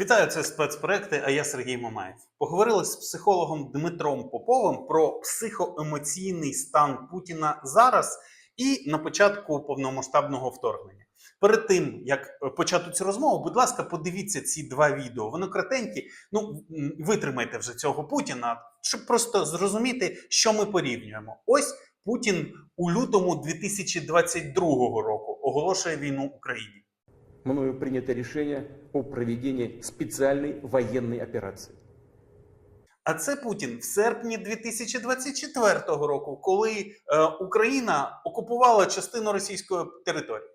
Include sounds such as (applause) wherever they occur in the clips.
Вітаю, це спецпроекти, а я Сергій Мамаєв. Поговорили з психологом Дмитром Поповим про психоемоційний стан Путіна зараз і на початку повномасштабного вторгнення. Перед тим як е, почати цю розмову, будь ласка, подивіться ці два відео. Вони кратенькі. Ну витримайте вже цього Путіна, щоб просто зрозуміти, що ми порівнюємо. Ось Путін у лютому 2022 року оголошує війну Україні мною принято решение о проведении специальной военной операции. А це Путін в серпні 2024 року, коли е, Україна окупувала частину російської території.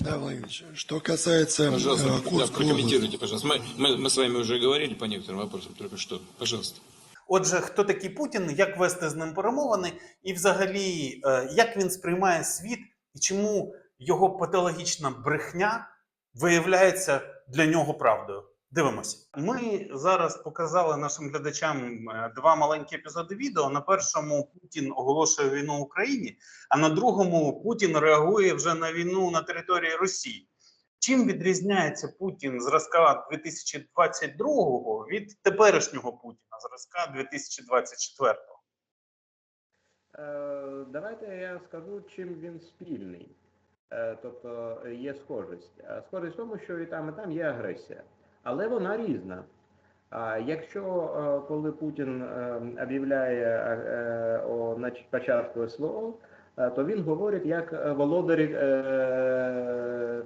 Да, Владимирович, что касается Пожалуйста, э, да, Курской области, прокомментируйте, пожалуйста. Мы, мы, мы с вами уже говорили по некоторым вопросам, только что. Пожалуйста. Отже, хто такий Путін, як вести з ним перемовини, і взагалі, е, як він сприймає світ, і чому його патологічна брехня виявляється для нього правдою. Дивимося. Ми зараз показали нашим глядачам е, два маленькі епізоди відео. На першому Путін оголошує війну Україні, а на другому Путін реагує вже на війну на території Росії. Чим відрізняється Путін зразка 2022 від теперішнього Путіна зразка 2024? Е, Давайте я скажу, чим він спільний. Е, Тобто є схожість. Схожість в тому, що і там, і там є агресія, але вона різна. А якщо е, коли Путін е, об'являє о початку е, то він говорить як володар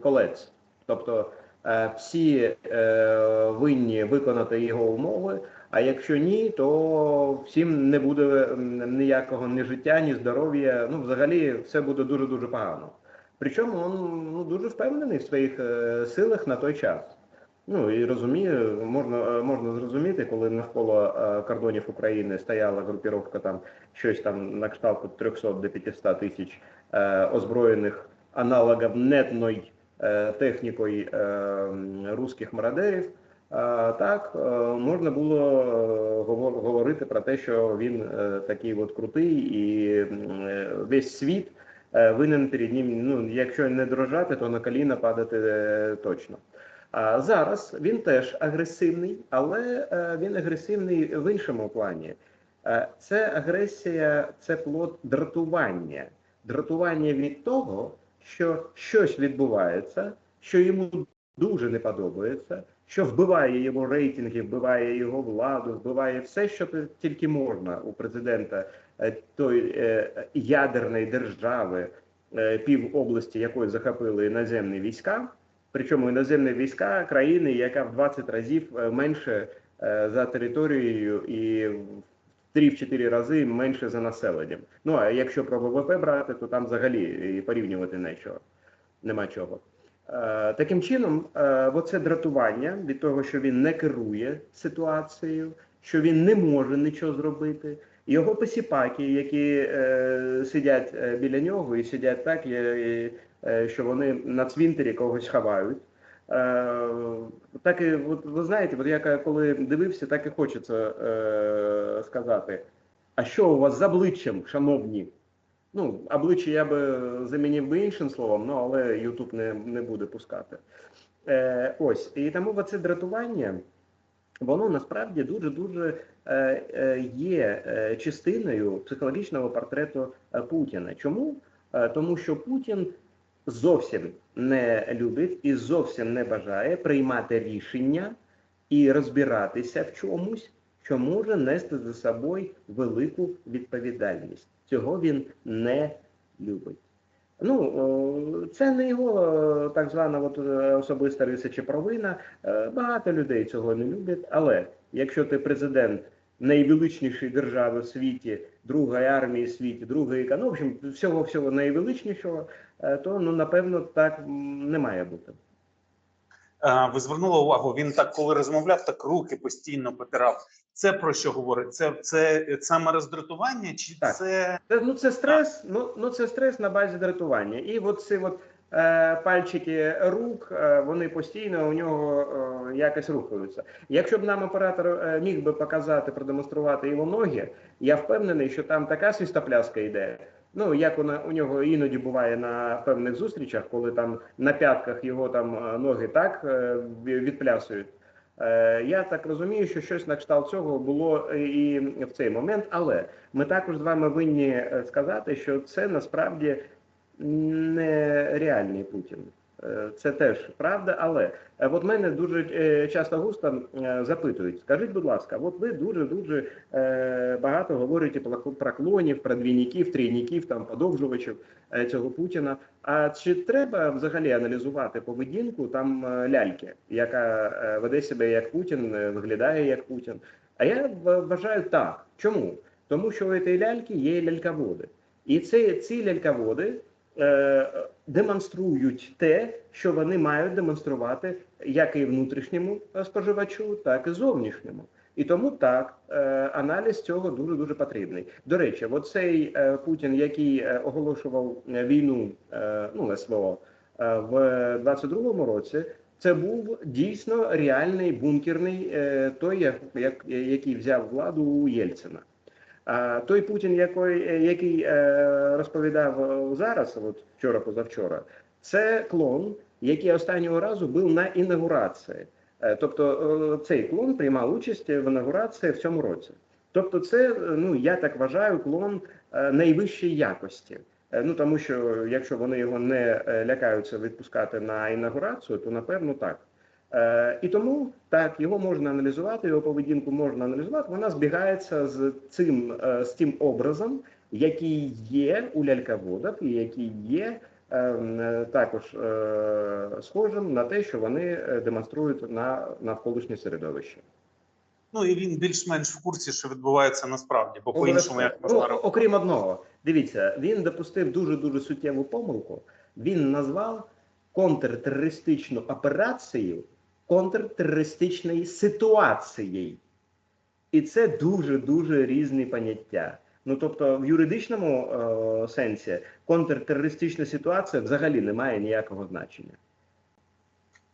колець. Тобто всі винні виконати його умови, а якщо ні, то всім не буде ніякого ні життя, ні здоров'я. Ну, взагалі, все буде дуже дуже погано. Причому він ну, дуже впевнений в своїх е, силах на той час. Ну і розуміє, можна, е, можна зрозуміти, коли навколо е, кордонів України стояла групіровка там щось там на кшталт 300 до 500 тисяч е, озброєних аналогів нетної е, технікою е, м, руських мародерів. Так, е, можна було е, говорити про те, що він такий от крутий, і весь світ винен перед ним. Ну, якщо не дрожати, то на коліна падати е, точно. А зараз він теж агресивний, але е, він агресивний в іншому плані. Е, Це агресія, це плод дратування. Дратування від того, що щось відбувається, що йому дуже не подобається, що вбиває його рейтинги, вбиває його владу, вбиває все, що тільки можна у президента е, той е, ядерної держави, е, пів області якої захопили іноземні війська. Причому іноземні війська країни, яка в 20 разів е, менше е, за територією і в 3-4 рази менше за населенням. Ну а якщо про ВВП брати, то там взагалі і порівнювати нічого, нема чого. Е, Таким чином, е, оце дратування від того, що він не керує ситуацією, що він не може нічого зробити. Його посіпаки, які е, сидять е, біля нього і сидять так, е, е, що вони на цвинтарі когось ховають. Е, так і от, ви знаєте, от я коли дивився, так і хочеться е, сказати. А що у вас з обличчям, шановні? Ну, обличчя я би замінив би іншим словом, ну але Ютуб не, не буде пускати. Е, ось, і тому це дратування, воно насправді дуже-дуже е, е, є е, частиною психологічного портрету Путіна. Чому? Тому що Путін зовсім не любить і зовсім не бажає приймати рішення і розбиратися в чомусь, що може нести за собою велику відповідальність. Цього він не любить. Ну, це не його е, так звана от, е, особиста риса чи провина. Е, Багато людей цього не люблять. Але якщо ти президент найвеличнішої держави в світі, другої армії в світі, другої ну, в общем, всього всього найвеличнішого, е, то ну напевно так не має бути. Е, Ви звернули увагу, він так, коли розмовляв, так руки постійно потирав. Це про що говорить? Це, це саме роздратування, чи Так. це Це, ну, це стрес, ну, ну це стрес на базі дратування. І от ці от, е, пальчики рук, е, вони постійно у нього е, якось рухаються. Якщо б нам оператор е, міг би показати, продемонструвати його ноги, я впевнений, що там така свістопляска йде. Ну, як вона у нього іноді буває на певних зустрічах, коли там на п'ятках його там е, ноги так е, відплясують. Е, Я так розумію, що щось на кшталт цього було і в цей момент, але ми також з вами винні е, сказати, що це насправді не реальний Путін. Е, Це теж правда, але е, от мене дуже е, часто густо запитують: скажіть, будь ласка, от ви дуже дуже багато говорите про клонів, про двійників, трійників, там подовжувачів цього Путіна. А чи треба взагалі аналізувати поведінку там ляльки, яка веде себе як Путін, виглядає як Путін? А я вважаю так. Чому? Тому що у цієї ляльки є ляльководи, і це ці ляльководи демонструють те, що вони мають демонструвати як і внутрішньому е, споживачу, так і зовнішньому. І тому так е, аналіз цього дуже дуже потрібний. До речі, оцей е, Путін, який оголошував війну, ну СВО в 22-му році. Це був дійсно реальний бункерний той, як, як, який взяв владу у Єльцина. А той Путін, який, який розповідав зараз, от вчора позавчора, це клон, який останнього разу був на інаугурації. Е, Тобто е, цей клон приймав участь в інаугурації в цьому році. Тобто, це е, ну я так вважаю, клон найвищої якості. Ну тому що якщо вони його не лякаються відпускати на інаугурацію, то напевно так. І тому так його можна аналізувати, його поведінку можна аналізувати. Вона збігається з цим з тим образом, який є у ляльководах, і який є е, також е, схожим на те, що вони е, демонструють на навколишнє середовище. Ну і він більш-менш в курсі, що відбувається насправді, бо по-іншому як Ну, можна робити. окрім одного, дивіться, він допустив дуже дуже суттєву помилку. Він назвав контртерористичну операцію контртерористичною ситуацією. І це дуже дуже різні поняття. Ну тобто, в юридичному е, сенсі контртерористична ситуація взагалі не має ніякого значення.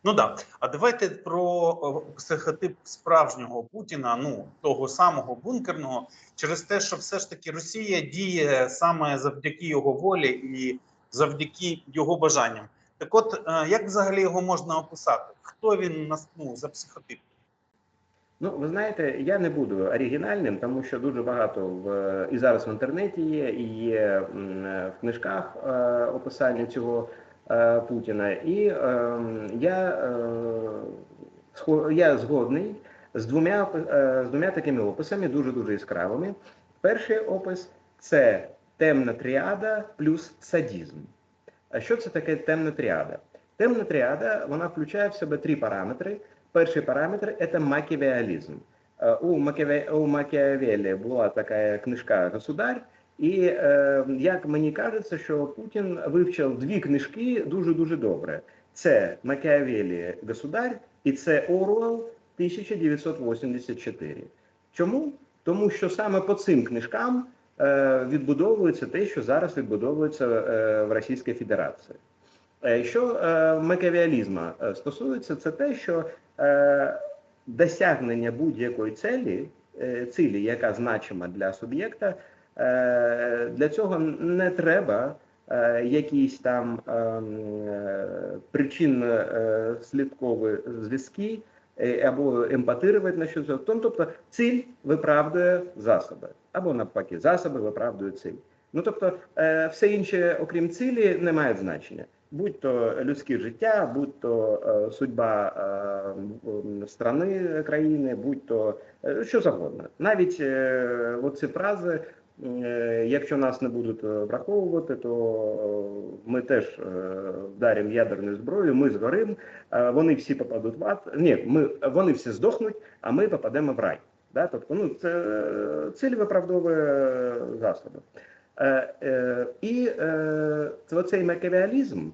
Ну да. А давайте про психотип справжнього Путіна, ну того самого бункерного, через те, що все ж таки Росія діє саме завдяки його волі і завдяки його бажанням. Так, от е, як взагалі його можна описати? Хто він ну, за психотип? Ну, ви знаєте, я не буду оригінальним, тому що дуже багато в і зараз в інтернеті є, і є в книжках е, описання цього е, Путіна. І е, я, е, я згодний з двома е, з двома такими описами, дуже дуже яскравими. Перший опис це темна тріада плюс садізм. А що це таке темна тріада? Темна тріада вона включає в себе три параметри. Перший параметр це макіавіалізм. Е, У Макіаве- Макіавелі була така книжка Государ, і е, як мені кажеться, що Путін вивчив дві книжки дуже дуже добре: це Макіавелі Государ і це Оруел 1984. Чому? Тому що саме по цим книжкам е, відбудовується те, що зараз відбудовується в Російській Федерації. Що макіавіалізму е, стосується, це те, що досягнення будь-якої цілі, е, цілі, яка значима для суб'єкта, е, для цього не треба е, якісь там причинно-слідкові зв'язки е, або емпатирувати на щось. Тобто ціль виправдує засоби, або навпаки, засоби виправдують ціль. Ну тобто, е, все інше, окрім цілі, не має значення. Будь то людське життя, будь то е, судьба е, страни країни, будь то е, що завгодно. Навіть е, оці фрази, е, якщо нас не будуть е, враховувати, то е, ми теж е, вдаримо ядерною зброєю, ми згоримо, е, вони всі попадуть в ад. Ні, ми вони всі здохнуть, а ми попадемо в рай. Да? Тобто, ну це е, ціль виправдовує засоби. Е, е, І е, це цей макіавіалізм,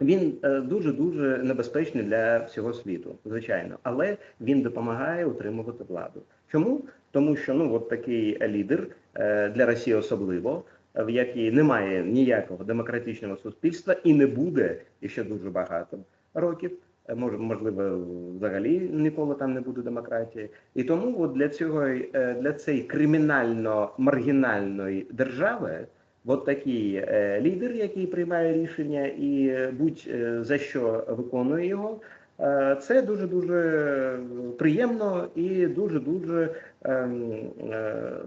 він дуже дуже небезпечний для всього світу, звичайно, але він допомагає утримувати владу. Чому? Тому що ну от такий лідер е, для Росії особливо, в якій немає ніякого демократичного суспільства і не буде ще дуже багато років. Е, Може, можливо, взагалі ніколи там не буде демократії, і тому от для цього е, для цієї кримінально-маргінальної держави. От такий е, лідер, який приймає рішення, і е, будь е, за що виконує його, Це дуже дуже приємно і дуже дуже ем,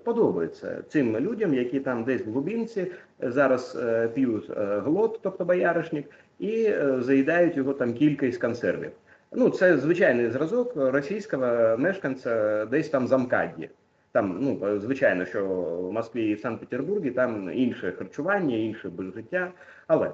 подобається цим людям, які там десь в глубинці зараз е, п'ють е, глот, тобто бояришник, і е, заїдають його там кілька із консервів. Ну, це звичайний зразок російського мешканця десь там за МКАДі. Там, ну, звичайно, що в Москві і в Санкт-Петербургі там інше харчування, інше життя. Але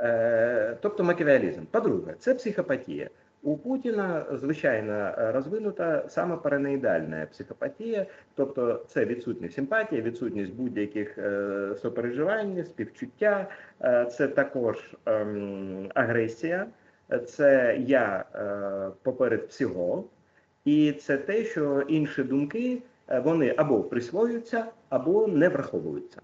е, тобто макіавіалізм. По-друге, це психопатія. У Путіна звичайно розвинута саме параноїдальна психопатія, тобто це відсутність симпатії, відсутність будь-яких е, сопереживань, співчуття, е, це також ем, агресія, це я е, поперед всього, і це те, що інші думки е, вони або присвоюються, або не враховуються.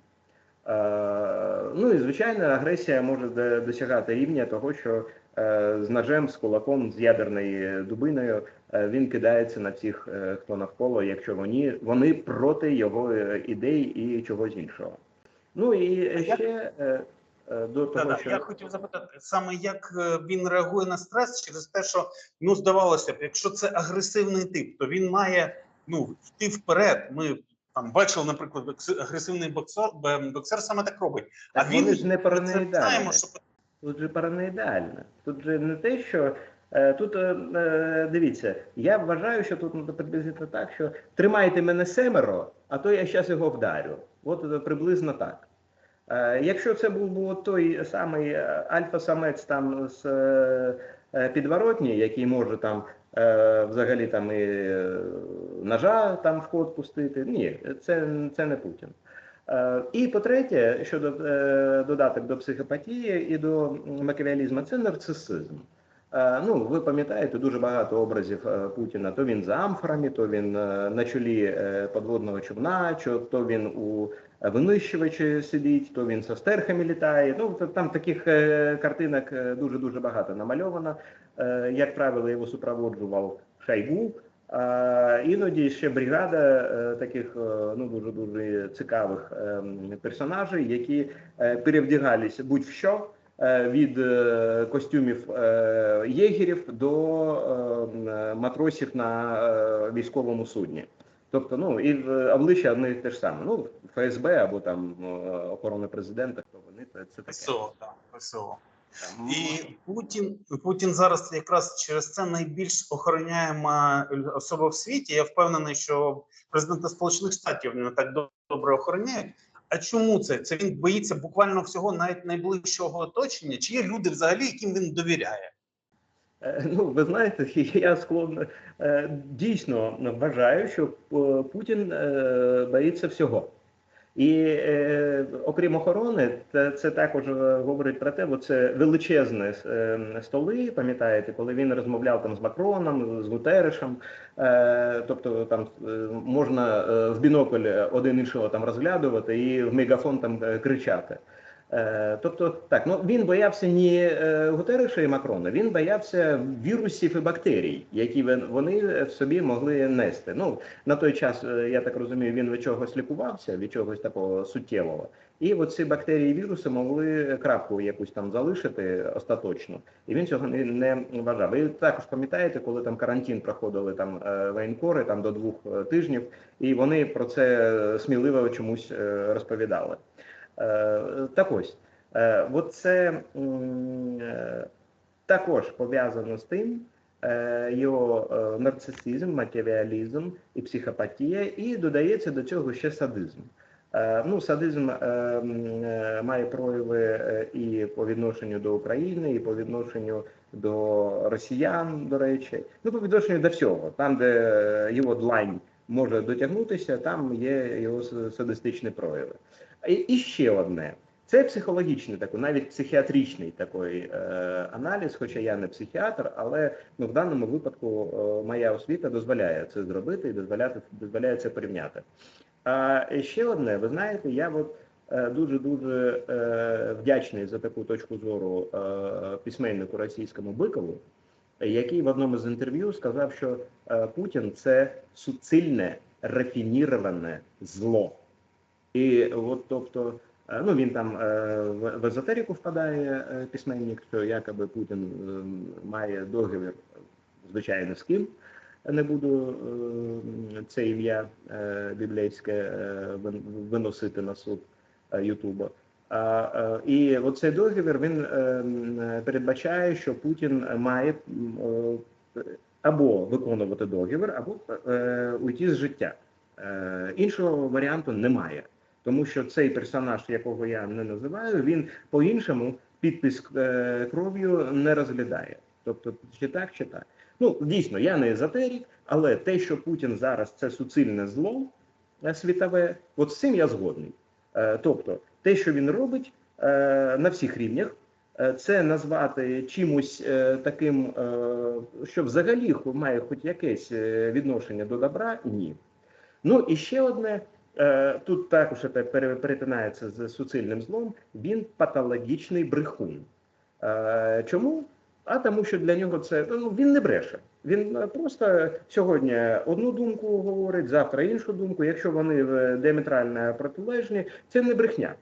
Е, Ну і звичайно, агресія може досягати рівня того, що е, з ножем, з кулаком, з ядерною дубиною е, він кидається на всіх, е, хто навколо, якщо вони, вони проти його е, ідей і чогось іншого. Ну і ще е, е, до того, Да-да, що Я хотів запитати саме, як е, він реагує на стрес через те, що ну здавалося б, якщо це агресивний тип, то він має ну йти вперед. Ми там бачили, наприклад, агресивний боксер, боксер саме так робить. А Так він вони ж не це параноїдальні. що Тут же параноїдально. Тут же не те, що е, тут е, е, дивіться, я вважаю, що тут приблизно так, що тримайте мене семеро, а то я зараз його вдарю. От приблизно так. Якщо це був от той самий альфа-самець там з підворотні, який може там взагалі там і е, ножа там в ход пустити, ні, це, це не Путін. Е, І по-третє, щодо е, додаток до психопатії і до макіавіалізму, це нарцисизм. Е, Ну, ви пам'ятаєте дуже багато образів е, Путіна. То він за амфорами, то він е, на чолі е, подводного човна, чо- то він у винищувачі сидить, то він со стерхами літає. Ну там таких е, картинок дуже дуже багато намальовано. Е, Як правило, його супроводжував Шайгу. А іноді ще бригада е, таких е, ну дуже дуже цікавих персонажей, які е, перевдягалися будь-в що е, від е, костюмів е, єгерів до е, матросів на е, військовому судні. Тобто, ну і обличчя них те ж саме. Ну, ФСБ або там е, охорона президента, хто вони це, це таке. ПСО, так, ПСО. І Путін Путін зараз якраз через це найбільш охороняєма особа в світі. Я впевнений, що президента Сполучених Штатів не так добре охороняють. А чому це? Це він боїться буквально всього навіть найближчого оточення? Чи є люди взагалі, яким він довіряє? Е, Ну, ви знаєте, (laughs) я склонна е, дійсно вважаю, що е, Путін е, боїться всього. І е, окрім охорони, це, це також е, говорить про те, бо це величезні е, столи. Пам'ятаєте, коли він розмовляв там з Макроном, з Гутерешем, е, тобто там е, можна е, в бінокль один іншого там розглядувати і в мегафон там кричати. Е, Тобто, так, ну він боявся не Гутереша і Макрона, він боявся вірусів і бактерій, які вон- вони в собі могли нести. Ну на той час, е, я так розумію, він від чогось лікувався, від чогось такого суттєвого. І от ці бактерії і віруси могли крапку якусь там залишити остаточно, і він цього не, не вважав. Ви також пам'ятаєте, коли там карантин проходили там е, воєнкори там до двох тижнів, і вони про це сміливо чомусь розповідали. Е, Так ось, е, от це е, також пов'язано з тим, його нарцисизм, макіавіалізм і психопатія, і додається до цього ще садизм. Ну, садизм має прояви і по відношенню до України, і по відношенню до росіян, до речі, ну по відношенню до всього, там, де його длань може дотягнутися, там є його садистичні прояви. І, ще одне. Це психологічний такий, навіть психіатричний такий е, аналіз, хоча я не психіатр, але ну, в даному випадку е, моя освіта дозволяє це зробити і дозволяє, дозволяє це порівняти. А ще одне, ви знаєте, я от е, дуже дуже е, вдячний за таку точку зору е, письменнику російському Бикову, який в одному з інтерв'ю сказав, що е, Путін це суцільне рафініроване зло. І от тобто Е, Ну, він там е, в езотерику впадає е, письменник, що якоби Путін має договір, звичайно, з ким. Не буду це ім'я біблійське виносити на суд Ютуба. І оцей договір він передбачає, що Путін має або виконувати договір, або уйти з життя. Іншого варіанту немає, тому що цей персонаж, якого я не називаю, він по-іншому підпис е, кров'ю не розглядає. Тобто, чи так, чи так. Ну дійсно, я не езотерик, але те, що Путін зараз це суцільне зло е, світове, от з цим я згодний. Е, Тобто, те, що він робить на всіх рівнях, це назвати чимось таким, що взагалі має хоч якесь відношення до добра, ні. Ну і ще одне. Е, Тут також це перетинається з суцільним злом. Він патологічний брехун. Е, Чому? А тому, що для нього це ну він не бреше. Він е, просто сьогодні одну думку говорить, завтра іншу думку. Якщо вони е, протилежні, це не брехня.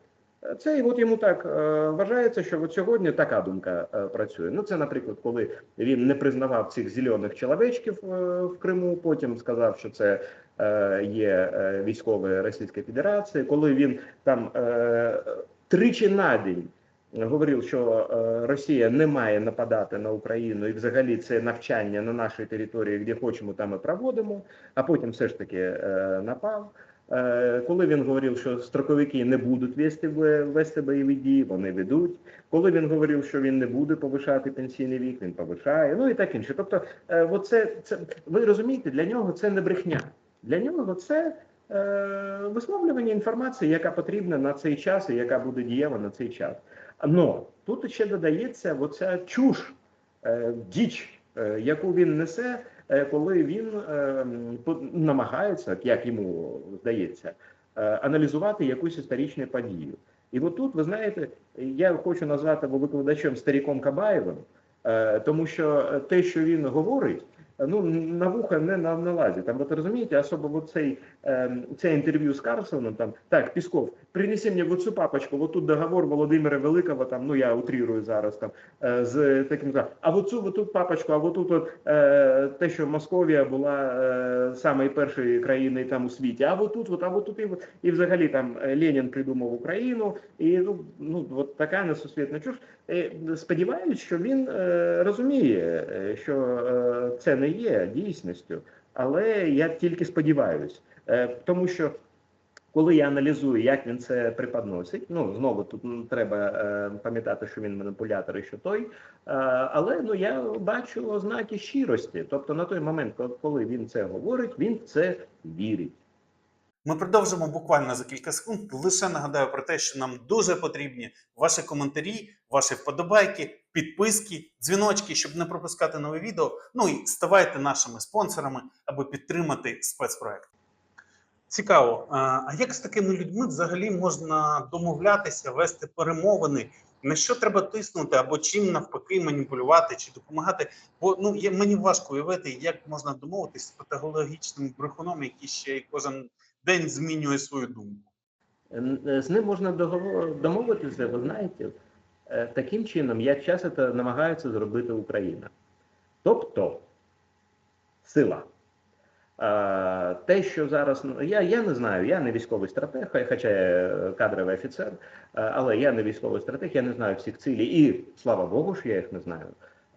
Це і от йому так е, вважається, що от сьогодні така думка е, працює. Ну це, наприклад, коли він не признавав цих зелених чоловічків е, в Криму, потім сказав, що це є е, військові Російської Федерації, коли він там тричі на день говорив, що Росія не має нападати на Україну, і взагалі це навчання на нашій території, де хочемо, там і проводимо. А потім все ж таки напав. Е, Коли він говорив, що строковики не будуть вести вести бойові дії, вони ведуть. Коли він говорив, що він не буде повишати пенсійний вік, він повишає. Ну і так інше. Тобто, е, оце, це ви розумієте, для нього це не брехня. Для нього це е, висловлювання інформації, яка потрібна на цей час і яка буде дієва на цей час. Но тут ще додається оця чуш, е, діч, е, яку він несе, коли він е, намагається, як йому здається, е, аналізувати якусь історичну подію. І от тут, ви знаєте, я хочу назвати викладачем старіком Кабаєвим, е, тому що е, те, що він говорить, е, ну на вуха не на налазить. Там, от розумієте, особливо цей, е, це інтерв'ю з Карлсоном, там так, Пісков, принеси мені в цю папочку, вот тут договор Володимира Великого, там, ну я утрирую зараз там е, з таким а в цю папочку, а от тут от, е, те, що Московія була е, самою першою країною там у світі, а от тут, от, а от тут і, і взагалі там е, Ленін придумав Україну, і ну, ну от така несусвітна чуш. Е, Сподіваюсь, що він е, розуміє, що е, це не є дійсністю, але я тільки сподіваюсь, е, тому що коли я аналізую, як він це преподносить, ну знову тут треба е, пам'ятати, що він маніпулятор і що той. Е, але ну я бачу ознаки щирості. Тобто на той момент, коли він це говорить, він в це вірить. Ми продовжимо буквально за кілька секунд. Лише нагадаю про те, що нам дуже потрібні ваші коментарі, ваші вподобайки, підписки, дзвіночки, щоб не пропускати нові відео. Ну і ставайте нашими спонсорами, аби підтримати спецпроект. Цікаво, а як з такими людьми взагалі можна домовлятися, вести перемовини? На що треба тиснути, або чим навпаки маніпулювати чи допомагати? Бо ну я мені важко уявити, як можна домовитися з патологічним брехуном, який ще кожен день змінює свою думку. Е, З ним можна домовитися, ви знаєте, е, таким чином, як часто намагається зробити Україна. Тобто сила. Е, Те, що зараз ну, я, я не знаю, я не військовий стратег, хоча я кадровий офіцер, е, але я не військовий стратег, я не знаю всіх цілей, і слава Богу, що я їх не знаю.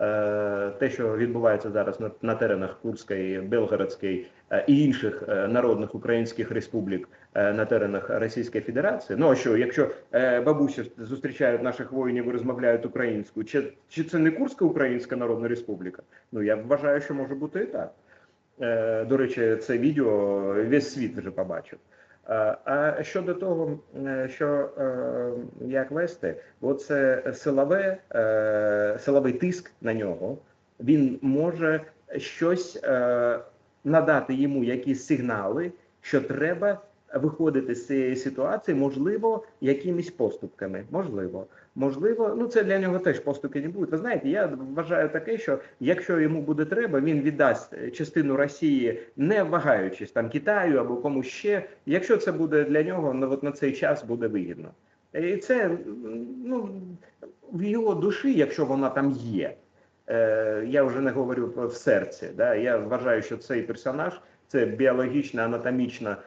Е, Те, що відбувається зараз на, на теренах Курської, Белгородської е, і інших е, народних українських республік е, на теренах Російської Федерації. Ну а що, якщо е, бабусі зустрічають наших воїнів і розмовляють українською, чи, чи це не Курська Українська Народна Республіка? Ну я вважаю, що може бути і так. Е, До речі, це відео весь світ вже побачив. Е, А щодо того, е, що як вести, оце силове, силовий тиск на нього, він може щось надати йому якісь сигнали, що треба виходити з цієї ситуації, можливо, якимись поступками. Можливо, можливо, ну це для нього теж поступки не будуть. Ви знаєте, я вважаю таке, що якщо йому буде треба, він віддасть частину Росії, не вагаючись там Китаю або комусь ще. Якщо це буде для нього, ну от на цей час буде вигідно. І це ну, в його душі, якщо вона там є. Е, я вже не говорю в серці. Да? Я вважаю, що цей персонаж це біологічна, анатомічна, е,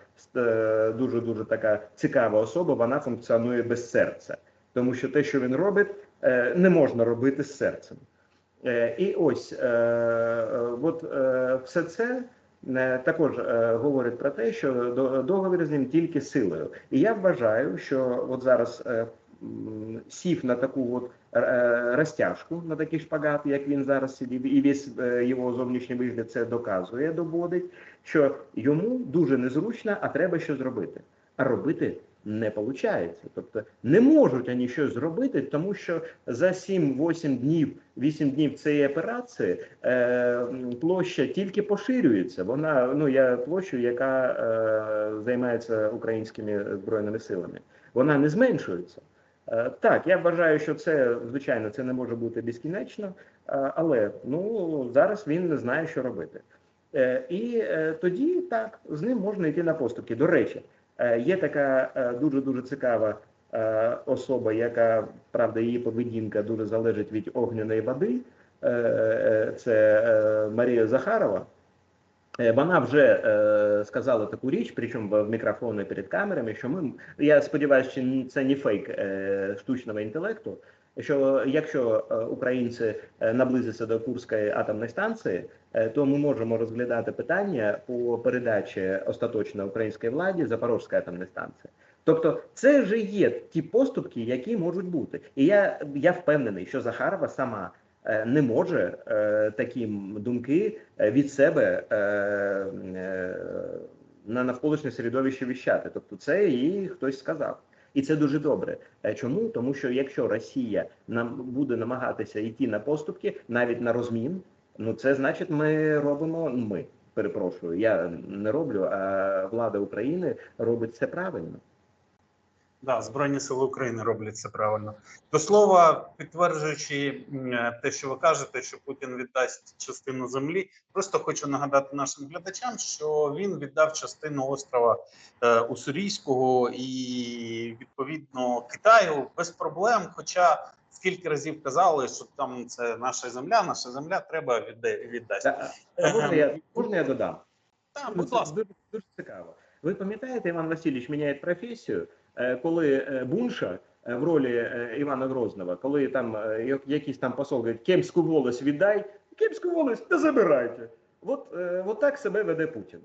дуже дуже така цікава особа. Вона функціонує без серця, тому що те, що він робить, е, не можна робити з серцем. Е, І ось е, от все це також е, говорить про те, що до- договір з ним тільки силою. І я вважаю, що от зараз е, сів на таку от розтяжку, на такий шпагат, як він зараз сидів, і весь е, його зовнішній вигляд це доказує, доводить, що йому дуже незручно, а треба що зробити. А робити не виходить. Тобто не можуть вони щось зробити, тому що за 7-8 днів, 8 днів цієї операції е, площа тільки поширюється. Вона ну я площу, яка е, займається українськими збройними силами, вона не зменшується. Е, Так, я вважаю, що це звичайно це не може бути безкінечно, е, але ну зараз він не знає, що робити. Е, І тоді так з ним можна йти на поступки. До речі, є така дуже дуже цікава особа, яка правда її поведінка дуже залежить від огняної води. Це Марія Захарова. Вона вже е, сказала таку річ, причому в- мікрофони перед камерами, що ми я сподіваюся, що це не фейк е, штучного інтелекту. Що якщо українці наблизяться до Курської атомної станції, то ми можемо розглядати питання по передачі остаточно українській владі Запорізької атомної станції. Тобто, це вже є ті поступки, які можуть бути, і я, я впевнений, що Захарова сама не може е, такі думки е, від себе е, е, на навколишнє середовище віщати. Тобто, це їй хтось сказав. І це дуже добре. Е, Чому? Тому що якщо Росія нам буде намагатися йти на поступки, навіть на розмін, ну це значить, ми робимо. Ми перепрошую, я не роблю, а влада України робить це правильно. Да, Збройні сили України роблять це правильно. До слова, підтверджуючи те, що ви кажете, що Путін віддасть частину землі, просто хочу нагадати нашим глядачам, що він віддав частину острова е, Уссурійського і відповідно Китаю без проблем. Хоча скільки разів казали, що там це наша земля, наша земля треба відда- віддасти. Та, можна я можна я додам? Так, Ну, будь ласка. Дуже, дуже цікаво. Ви пам'ятаєте, Іван Васильович міняє професію, коли е, Бунша е, в ролі е, Івана Грозного, коли там е, якийсь там посол говорить, кемську волость віддай, кемську волость не забирайте. От, е, от так себе веде Путін.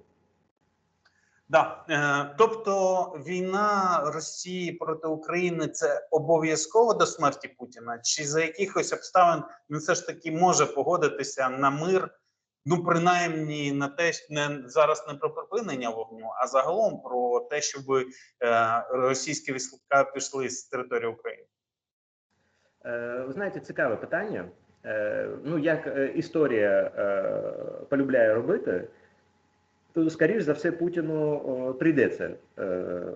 Да. Е, тобто війна Росії проти України це обов'язково до смерті Путіна, чи за якихось обставин він все ж таки може погодитися на мир, ну принаймні на те, що не зараз не про припинення вогню, а загалом про те, щоб е, російські війська пішли з території України. Е, Ви знаєте, цікаве питання. Е, Ну, як історія полюбляє робити, то, скоріш за все, Путіну прийдеться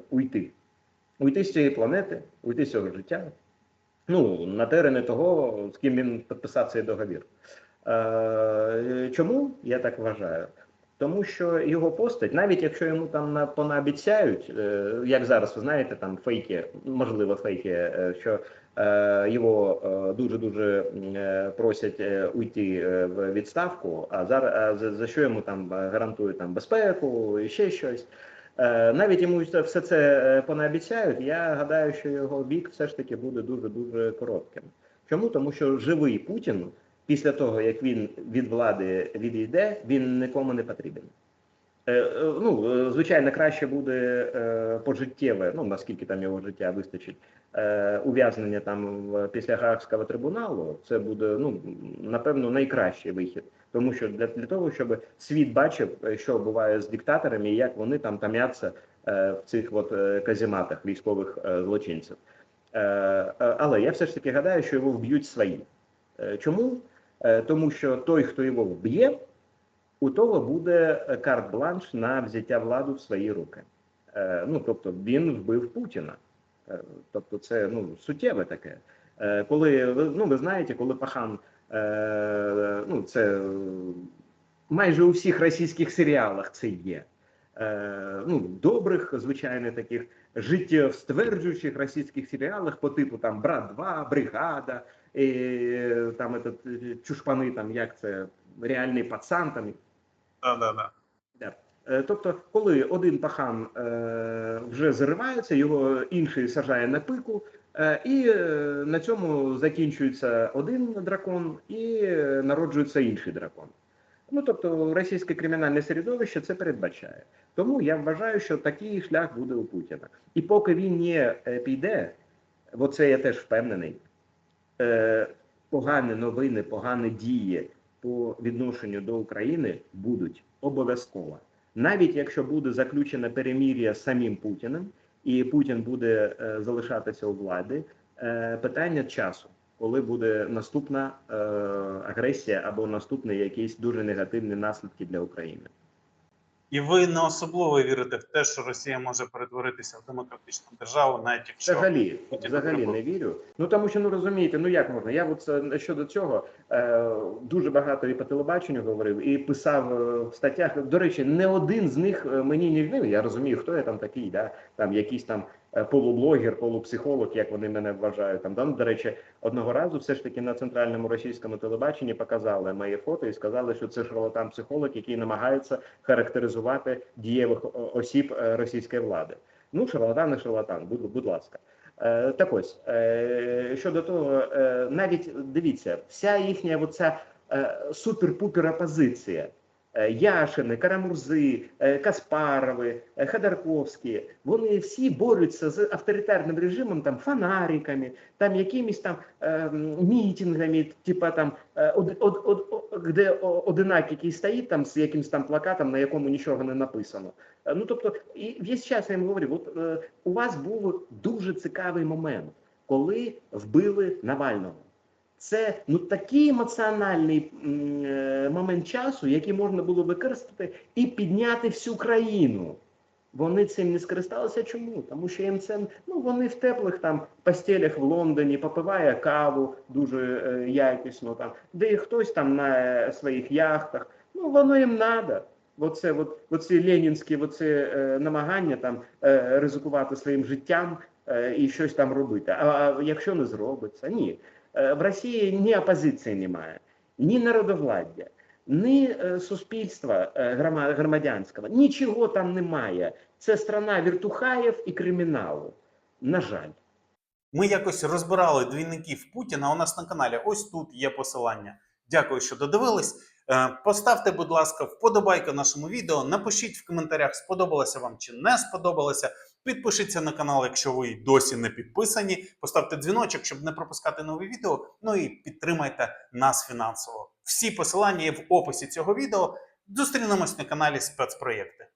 уйти. Уйти з цієї планети, уйти з цього життя. Ну, на терени того, з ким він підписав цей договір. Е, Чому я так вважаю? Тому що його постать, навіть якщо йому там понаобіцяють, е, як зараз ви знаєте, там фейки, можливо, фейки, е, що його дуже дуже просять уйти в відставку. А зараз за, що йому там гарантують там безпеку і ще щось. Навіть йому все це понаобіцяють. Я гадаю, що його вік все ж таки буде дуже дуже коротким. Чому? Тому що живий Путін після того, як він від влади відійде, він нікому не потрібен. Е, е, Ну, е, звичайно, краще буде пожиттєве, ну наскільки там його життя вистачить, ув'язнення там після Гаагського трибуналу. Це буде ну напевно найкращий вихід, тому що для, для того, щоб світ бачив, що буває з диктаторами, і як вони там там'яться в цих от казематах військових злочинців. Але я все ж таки гадаю, що його вб'ють свої. Чому? Е, Тому що той, хто його вб'є, у того буде е, карт-бланш на взяття влади в свої руки. Е, Ну тобто він вбив Путіна. Тобто, це ну суттєве таке. Коли ну ви знаєте, коли пахан, ну це майже у всіх російських серіалах це є. ну, добрих, звичайно, таких життєвстверджуючих російських серіалах по типу там Брат 2, Бригада, е, там этот, е, чушпани, там як це реальний пацан. Там Да-да-да. Е, Тобто, коли один пахан е, вже заривається, його інший сажає на пику, е, і на цьому закінчується один дракон і народжується інший дракон. Ну тобто, російське кримінальне середовище це передбачає. Тому я вважаю, що такий шлях буде у Путіна. І поки він не піде, бо це я теж впевнений, погані новини, погані дії по відношенню до України будуть обов'язково. Навіть якщо буде заключене перемір'я самим Путіним, і Путін буде е, залишатися у влади, е, питання часу, коли буде наступна е, агресія або наступні якісь дуже негативні наслідки для України. І ви не особливо вірите в те, що Росія може перетворитися в демократичну державу, навіть якщо Взагалі, Путін взагалі не вірю. Ну тому що ну розумієте, ну як можна? Я от е, щодо цього е, дуже багато і по телебаченню говорив, і писав е, в статтях. До речі, не один з них е, мені не вірив. Я розумію, хто я там такий, да там якийсь там полублогер, полупсихолог, як вони мене вважають. Там да? до речі, одного разу все ж таки на центральному російському телебаченні показали моє фото і сказали, що це шарлатан психолог, який намагається характеризувати дієвих осіб е, російської влади. Ну, шарлатан і шарлатан, будь, будь ласка. Е, так ось е, щодо того, е, навіть дивіться, вся їхня оця е, супер-пупер опозиція. Е, Яшини, Карамурзи, е, Каспарови, е, Ходорковські, вони всі борються з авторитарним режимом, там фонариками, там якимись там е, мітингами, типа там од, де одинак, який стоїть там з якимсь там плакатом, на якому нічого не написано. Ну тобто, і весь час я їм говорю, от у вас був дуже цікавий момент, коли вбили Навального. Це ну такий емоціональний е, момент часу, який можна було використати і підняти всю країну. Вони цим не скористалися. Чому? Тому що їм це ну вони в теплих там постелях в Лондоні попиває каву дуже е, якісно, там де хтось там на е, своїх яхтах. Ну воно їм треба. Оце, от, оці ленінські оці, е, намагання там е, ризикувати своїм життям е, і щось там робити. А, а якщо не зробиться, ні. Е, в Росії ні опозиції немає, ні народовладдя, ні е, суспільства е, громадянського, нічого там немає. Це страна віртухаїв і криміналу. На жаль. Ми якось розбирали двійників Путіна у нас на каналі. Ось тут є посилання. Дякую, що додивились. Поставте, будь ласка, вподобайку нашому відео. Напишіть в коментарях, сподобалося вам чи не сподобалося. Підпишіться на канал, якщо ви досі не підписані. Поставте дзвіночок, щоб не пропускати нові відео. Ну і підтримайте нас фінансово. Всі посилання є в описі цього відео. Зустрінемось на каналі спецпроєкти.